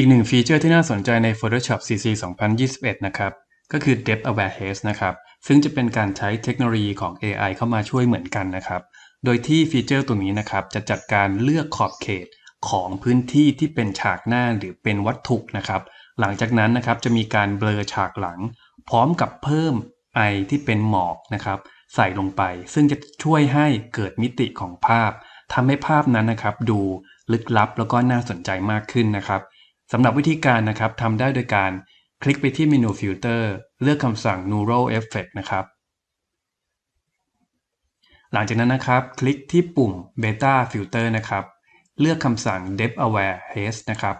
อีกหนึ่งฟีเจอร์ที่น่าสนใจใน Photoshop CC 2021 นะครับ ก็คือ Depth Aware Haze นะครับ ซึ่งจะเป็นการใช้เทคโนโลยีของ AI เข้ามาช่วยเหมือนกันนะครับ โดยที่ฟีเจอร์ตัวนี้นะครับ จะจัดการเลือกขอบเขตของพื้นที่ที่เป็นฉากหน้าหรือเป็นวัตถุนะครับ หลังจากนั้นนะครับจะมีการเบลอฉากหลัง พร้อมกับเพิ่มไอที่เป็นหมอกนะครับ ใส่ลงไป ซึ่งจะช่วยให้เกิดมิติของภาพทำให้ภาพนั้นนะครับ ดูลึกลับแล้วก็น่าสนใจมากขึ้นนะครับ สำหรับวิธีการนะครับทำได้โดยการคลิกไปที่เมนู Filter เลือกคำสั่ง Neural Effect นะครับ หลังจากนั้นนะครับ คลิกที่ปุ่ม Beta Filter นะครับ เลือกคำสั่ง Depth Aware Haze นะครับ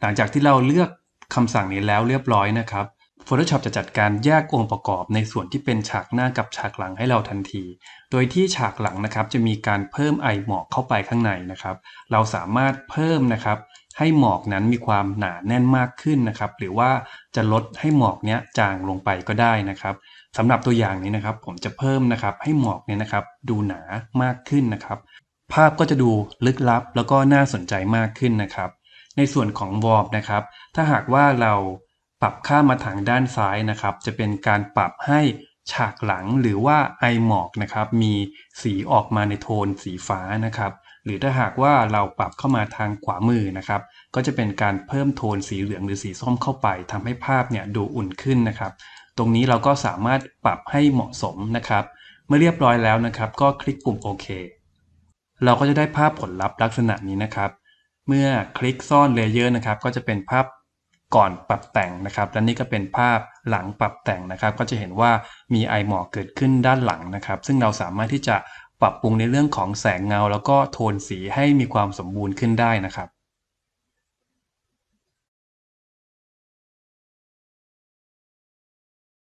หลังจากที่เราเลือกคำสั่งนี้แล้วเรียบร้อยนะครับ Photoshop จะจัดการแยกองค์ประกอบในส่วนที่เป็นฉากหน้ากับฉากหลังให้เราทันที โดยที่ฉากหลังนะครับจะมีการเพิ่มไอหมอกเข้าไปข้างในนะครับ เราสามารถเพิ่มนะครับให้หมอกนั้นมีความหนาแน่นมากขึ้นนะครับ หรือว่าจะลดให้หมอกเนี้ยจางลงไปก็ได้นะครับสำหรับตัวอย่างนี้นะครับ ผมจะเพิ่มนะครับให้หมอกเนี่ยนะครับ ดูหนามากขึ้นนะครับ ภาพก็จะดูลึกลับแล้วก็น่าสนใจมากขึ้นนะครับ ในส่วนของวอร์นะครับ ถ้าหากว่าเรา ปรับค่ามาทางด้านซ้ายนะครับ จะเป็นการปรับให้ฉากหลังหรือว่าไอหมอกนะครับ มีสีออกมาในโทนสีฟ้านะครับ หรือถ้าหากว่าเราปรับเข้ามาทางขวามือนะครับ ก็จะเป็นการเพิ่มโทนสีเหลืองหรือสีส้มเข้าไปทำให้ภาพเนี่ยดูอุ่นขึ้นนะครับ ตรงนี้เราก็สามารถปรับให้เหมาะสมนะครับ เมื่อเรียบร้อยแล้วนะครับ ก็คลิกปุ่มโอเคเราก็จะได้ภาพผลลัพธ์ลักษณะนี้นะครับ เมื่อคลิกซ่อนเลเยอร์นะครับ ก็จะเป็นภาพ ก่อนปรับแต่งนะครับ และนี่ก็เป็นภาพหลังปรับแต่งนะครับ ก็จะเห็นว่ามีไอหมอกเกิดขึ้นด้านหลังนะครับ ซึ่งเราสามารถที่จะปรับปรุงในเรื่องของแสงเงา แล้วก็โทนสีให้มีความสมบูรณ์ขึ้นได้นะครับ